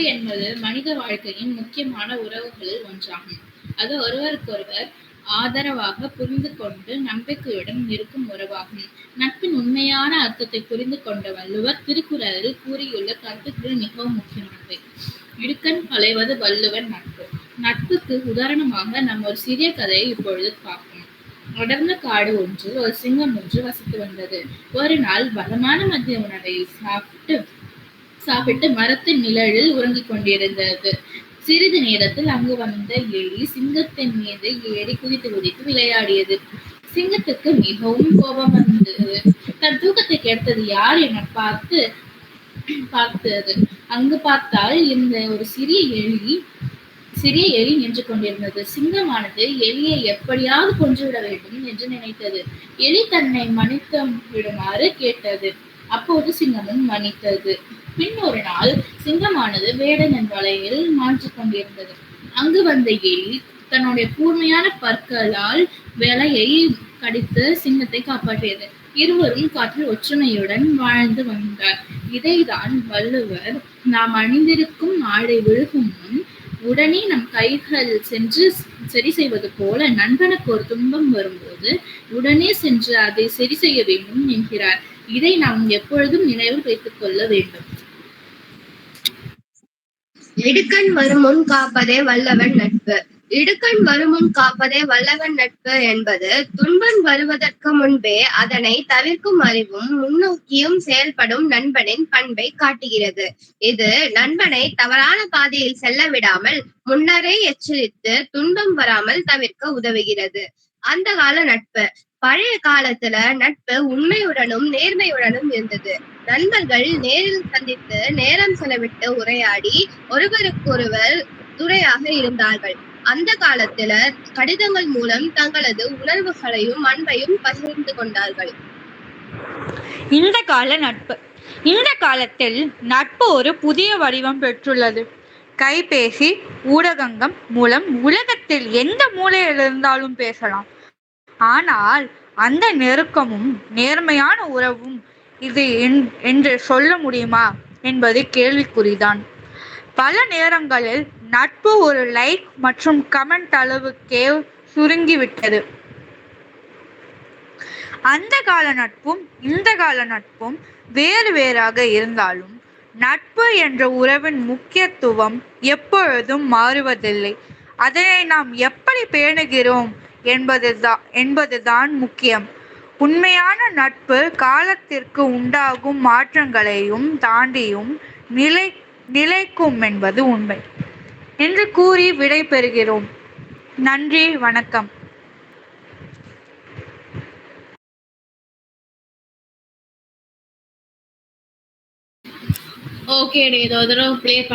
நட்பு என்பது மனித வாழ்க்கையின் முக்கியமான உறவுகளில் ஒன்றாகும். அது ஒருவருக்கொருவர் ஆதரவாக புரிந்து கொண்டு நம்பிக்கையுடன் இருக்கும் உறவாகும். நட்பின் உண்மையான அர்த்தத்தை புரிந்து கொண்ட வள்ளுவர் திருக்குறளில் கூறியுள்ள கருத்துக்கள் மிகவும் முக்கியமானவை. இடுக்கண் களைவது வள்ளுவர் நட்பு. நட்புக்கு உதாரணமாக நாம் ஒரு சிறிய கதையை இப்பொழுது பார்ப்போம். அடர்ந்த காடு ஒன்று ஒரு சிங்கம் ஒன்று வசித்து வந்தது. ஒரு நாள் பலமான மதிய உணவை சாப்பிட்டு சாப்பிட்டு மரத்தின் நிழலில் உறங்கிக் கொண்டிருந்தது. சிறிது நேரத்தில் அங்கு வந்த எலி சிங்கத்தின் மீது ஏறி குதித்து குதித்து விளையாடியது. சிங்கத்துக்கு மிகவும் கோபம் வந்தது. தன் தூக்கத்தை கெடுத்தது யார் என பார்த்து பார்த்தது. அங்கு பார்த்தால் இந்த ஒரு சிறிய எலி சிறிய எலி நின்று கொண்டிருந்தது. சிங்கமானது எலியை எப்படியாவது கொன்றுவிட வேண்டும் என்று நினைத்தது. எலி தன்னை மன்னித்து விடுமாறு கேட்டது. அப்போது சிங்கமும் மன்னித்தது. பின்னொரு நாள் சிங்கமானது வேடனின் வலையில் மாற்றிக் கொண்டிருந்தது. அங்கு வந்த எலி தன்னுடைய கூர்மையான பற்களால் விலையை கடித்து சிங்கத்தை காப்பாற்றியது. இருவரும் காற்றில் ஒற்றுமையுடன் வாழ்ந்து வந்தார் இதைதான் வள்ளுவர் நாம் அணிந்திருக்கும் ஆடை விழுகும் முன் உடனே நம் கைகள் சென்று சரி செய்வது போல நண்பனுக்கு ஒரு துன்பம் வரும்போது உடனே சென்று அதை சரி செய்ய வேண்டும் என்கிறார். இதை நாம் எப்பொழுதும் நினைவில் வைத்துக் கொள்ள வேண்டும். இடுக்கண் வருமுன் காப்பதே வல்லவன் நட்பு. இடுக்கண் வருமுன் காப்பதே வல்லவன் நட்பு என்பது துன்பம் வருவதற்கு முன்பே அதனை தவிர்க்கும் அறிவும் முன்னோக்கியும் செயல்படும் நண்பனின் பண்பை காட்டுகிறது. இது நண்பனை தவறான பாதையில் செல்ல விடாமல் முன்னரே எச்சரித்து துன்பம் வராமல் தவிர்க்க உதவுகிறது. அந்த கால நட்பு பழைய காலத்துல நட்பு உண்மையுடனும் நேர்மையுடனும் இருந்தது. நண்பர்கள் நேரில் சந்தித்து நேரம் செலவிட்டு உரையாடி ஒருவருக்கொருவர் துறையாக இருந்தார்கள். அந்த காலத்துல கடிதங்கள் மூலம் தங்களது உணர்வுகளையும் அன்பையும் பகிர்ந்து கொண்டார்கள். இந்த கால நட்பு இந்த காலத்தில் நட்பு ஒரு புதிய வடிவம் பெற்றுள்ளது. கைபேசி, ஊடகங்கம் மூலம் உலகத்தில் எந்த மூலையில் இருந்தாலும் பேசலாம். ஆனால் அந்த நெருக்கமும் நேர்மையான உறவும் இது என்று சொல்ல முடியுமா என்பது கேள்விக்குறிதான். பல நேரங்களில் நட்பு ஒரு லைக் மற்றும் கமெண்ட் அளவுக்கே சுருங்கிவிட்டது. அந்த கால நட்பும் இந்த கால நட்பும் வேறு வேறாக இருந்தாலும் நட்பு என்ற உறவின் முக்கியத்துவம் எப்பொழுதும் மாறுவதில்லை. அதனை நாம் எப்படி பேணுகிறோம் என்பதுதான் முக்கியம். உண்மையான நட்பு காலத்திற்கு உண்டாகும் மாற்றங்களையும் தாண்டியும் நிலைக்கும் என்பது உண்மை. என்று கூறி விடை பெறுகிறோம். நன்றி வணக்கம். தடவை ப்ளே